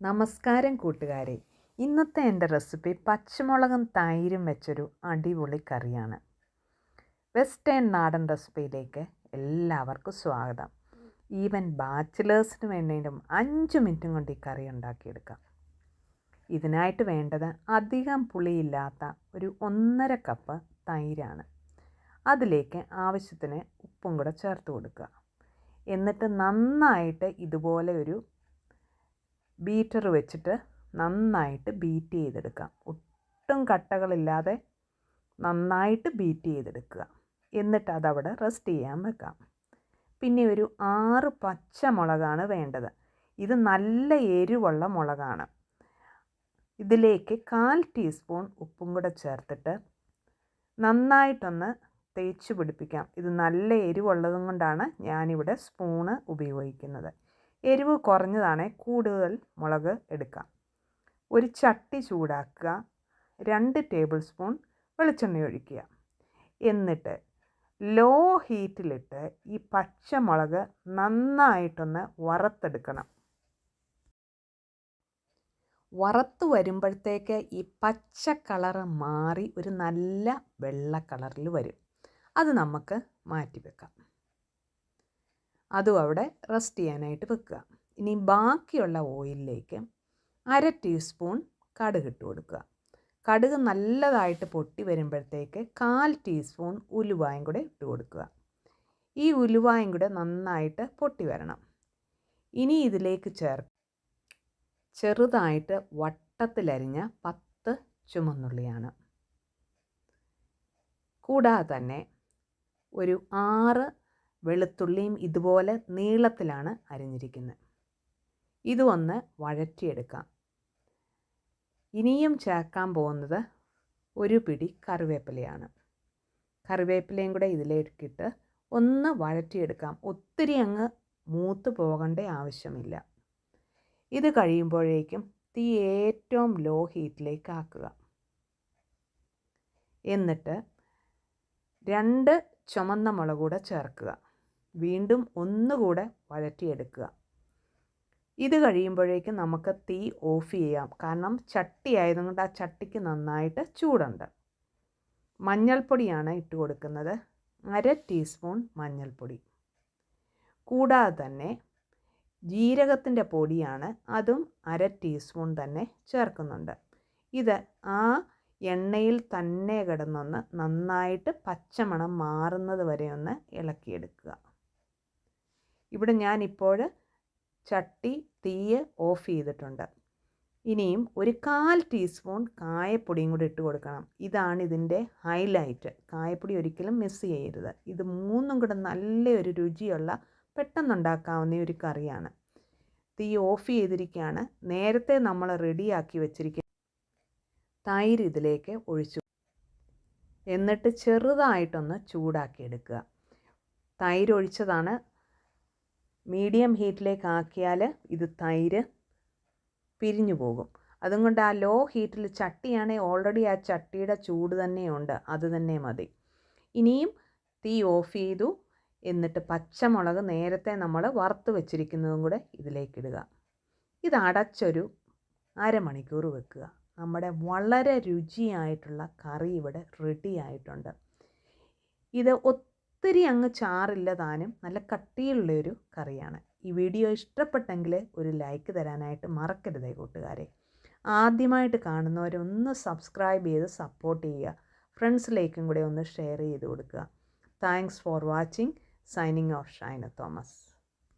നമസ്കാരം കൂട്ടുകാരെ. ഇന്നത്തെ എന്റെ റെസിപ്പി പച്ചമുളകും തൈരും വെച്ചൊരു അടിപൊളി കറിയാണ്. വെസ്റ്റേൺ നാടൻ റെസിപ്പിയിലേക്ക് എല്ലാവർക്കും സ്വാഗതം. ഈവൻ ബാച്ചിലേഴ്സിന് വേണ്ടിയിട്ടും അഞ്ച് മിനിറ്റും കൊണ്ട് ഈ കറി ഉണ്ടാക്കിയെടുക്കാം. ഇതിനായിട്ട് വേണ്ടത് അധികം പുളിയില്ലാത്ത ഒരു ഒന്നര കപ്പ് തൈരാണ്. അതിലേക്ക് ആവശ്യത്തിന് ഉപ്പും കൂടെ ചേർത്ത് കൊടുക്കുക. എന്നിട്ട് നന്നായിട്ട് ഇതുപോലെ ഒരു ബീറ്റർ വെച്ചിട്ട് നന്നായിട്ട് ബീറ്റ് ചെയ്തെടുക്കാം ഒട്ടും കട്ടകളില്ലാതെ നന്നായിട്ട് ബീറ്റ് ചെയ്തെടുക്കുക. എന്നിട്ട് അതവിടെ റെസ്റ്റ് ചെയ്യാൻ വെക്കാം പിന്നെ ഒരു ആറ് പച്ചമുളകാണ് വേണ്ടത്. ഇത് നല്ല എരിവുള്ള മുളകാണ്. ഇതിലേക്ക് കാൽ ടീസ്പൂൺ ഉപ്പും കൂടെ ചേർത്തിട്ട് നന്നായിട്ടൊന്ന് തേച്ച് പിടിപ്പിക്കാം. ഇത് നല്ല എരിവുള്ളതും കൊണ്ടാണ് ഞാനിവിടെ സ്പൂണ് ഉപയോഗിക്കുന്നത്. എരിവ് കുറഞ്ഞതാണ് കൂടുതൽ മുളക് എടുക്കാം. ഒരു ചട്ടി ചൂടാക്കുക രണ്ട് ടേബിൾ സ്പൂൺ വെളിച്ചെണ്ണ ഒഴിക്കുക. എന്നിട്ട് ലോ ഹീറ്റിലിട്ട് ഈ പച്ചമുളക് നന്നായിട്ടൊന്ന് വറുത്തെടുക്കണം. വറുത്ത് വരുമ്പോഴത്തേക്ക് ഈ പച്ച കളറ് മാറി ഒരു നല്ല വെള്ള കളറിൽ വരും. അത് നമുക്ക് മാറ്റി വെക്കാം അതും അവിടെ റെസ്റ്റ് ചെയ്യാനായിട്ട് വെക്കുക. ഇനി ബാക്കിയുള്ള ഓയിലിലേക്ക് അര ടീസ്പൂൺ കടുക് ഇട്ട് കൊടുക്കുക. കടുക് നല്ലതായിട്ട് പൊട്ടി വരുമ്പോഴത്തേക്ക് കാൽ ടീസ്പൂൺ ഉലുവായും കൂടെ ഇട്ട് കൊടുക്കുക. ഈ ഉലുവായും കൂടെ നന്നായിട്ട് പൊട്ടി വരണം. ഇനി ഇതിലേക്ക് ചേർ ചെറുതായിട്ട് വട്ടത്തിലരിഞ്ഞ പത്ത് ചുമന്നുള്ളിയാണ്. കൂടാതെ തന്നെ ഒരു ആറ് വെളുത്തുള്ളിയും ഇതുപോലെ നീളത്തിലാണ് അരിഞ്ഞിരിക്കുന്നത് ഇതൊന്ന് വഴറ്റിയെടുക്കാം. ഇനിയും ചേർക്കാൻ പോകുന്നത് ഒരു പിടി കറിവേപ്പിലയാണ്. കറിവേപ്പിലയും കൂടെ ഇതിലേക്കിട്ട് ഒന്ന് വഴറ്റിയെടുക്കാം. ഒത്തിരി അങ്ങ് മൂത്ത് പോകേണ്ട ആവശ്യമില്ല. ഇത് കഴിയുമ്പോഴേക്കും തീ ഏറ്റവും ലോ ഹീറ്റിലേക്ക് ആക്കുക. എന്നിട്ട് രണ്ട് ചുമന്ന മുളക് കൂടെ ചേർക്കുക. വീണ്ടും ഒന്നുകൂടെ വഴറ്റിയെടുക്കുക. ഇത് കഴിയുമ്പോഴേക്കും നമുക്ക് തീ ഓഫ് ചെയ്യാം. കാരണം ചട്ടി ആയതുകൊണ്ട് ആ ചട്ടിക്ക് നന്നായിട്ട് ചൂടുണ്ട്. മഞ്ഞൾപ്പൊടിയാണ് ഇട്ട് കൊടുക്കുന്നത്. അര ടീസ്പൂൺ മഞ്ഞൾപ്പൊടി. കൂടാതെ തന്നെ ജീരകത്തിന്റെ പൊടിയാണ് അതും അര ടീസ്പൂൺ തന്നെ ചേർക്കുന്നുണ്ട്. ഇത് ആ എണ്ണയിൽ തന്നെ കിടന്നൊന്ന് നന്നായിട്ട് പച്ചമണം മാറുന്നത് വരെ ഒന്ന് ഇളക്കിയെടുക്കുക. ഇവിടെ ഞാനിപ്പോൾ ചട്ടി തീയ് ഓഫ് ചെയ്തിട്ടുണ്ട്. ഇനിയും ഒരു കാൽ ടീസ്പൂൺ കായപ്പൊടിയും കൂടി ഇട്ട് കൊടുക്കണം. ഇതാണ് ഇതിന്റെ ഹൈലൈറ്റ് കായപ്പൊടി ഒരിക്കലും മിസ് ചെയ്യരുത്. ഇത് മൂന്നും കൂടെ നല്ലൊരു രുചിയുള്ള പെട്ടെന്നുണ്ടാക്കാവുന്ന ഒരു കറിയാണ്. തീ ഓഫ് ചെയ്തിരിക്കുകയാണ്. നേരത്തെ നമ്മൾ റെഡിയാക്കി വെച്ചിരിക്കുന്ന തൈര് ഇതിലേക്ക് ഒഴിച്ചു. എന്നിട്ട് ചെറുതായിട്ടൊന്ന് ചൂടാക്കിയെടുക്കുക തൈര് ഒഴിച്ചതാണ് മീഡിയം ഹീറ്റിലേക്ക് ആക്കിയാൽ ഇത് തൈര് പിരിഞ്ഞു പോകും. അതുകൊണ്ട് ആ ലോ ഹീറ്റിൽ ചട്ടിയാണെങ്കിൽ ഓൾറെഡി ആ ചട്ടിയുടെ ചൂട് തന്നെയുണ്ട്. അത് തന്നെ മതി. ഇനിയും തീ ഓഫ് ചെയ്തു. എന്നിട്ട് പച്ചമുളക് നേരത്തെ നമ്മൾ വറുത്ത് വെച്ചിരിക്കുന്നതും കൂടെ ഇതിലേക്കിടുക ഇത് അടച്ചൊരു അരമണിക്കൂർ വെക്കുക. നമ്മുടെ വളരെ രുചിയായിട്ടുള്ള കറി ഇവിടെ റെഡി ആയിട്ടുണ്ട്. ഇത് ഒത്തിരി അങ്ങ് ചാറില്ല താനും. നല്ല കട്ടിയുള്ളൊരു കറിയാണ്. ഈ വീഡിയോ ഇഷ്ടപ്പെട്ടെങ്കിൽ ഒരു ലൈക്ക് തരാനായിട്ട് മറക്കരുതേ കൂട്ടുകാരെ. ആദ്യമായിട്ട് കാണുന്നവരൊന്ന് സബ്സ്ക്രൈബ് ചെയ്ത് സപ്പോർട്ട് ചെയ്യുക. ഫ്രണ്ട്സിലേക്കും കൂടെ ഒന്ന് ഷെയർ ചെയ്ത് കൊടുക്കുക. Thanks for watching. Signing off Shaina Thomas.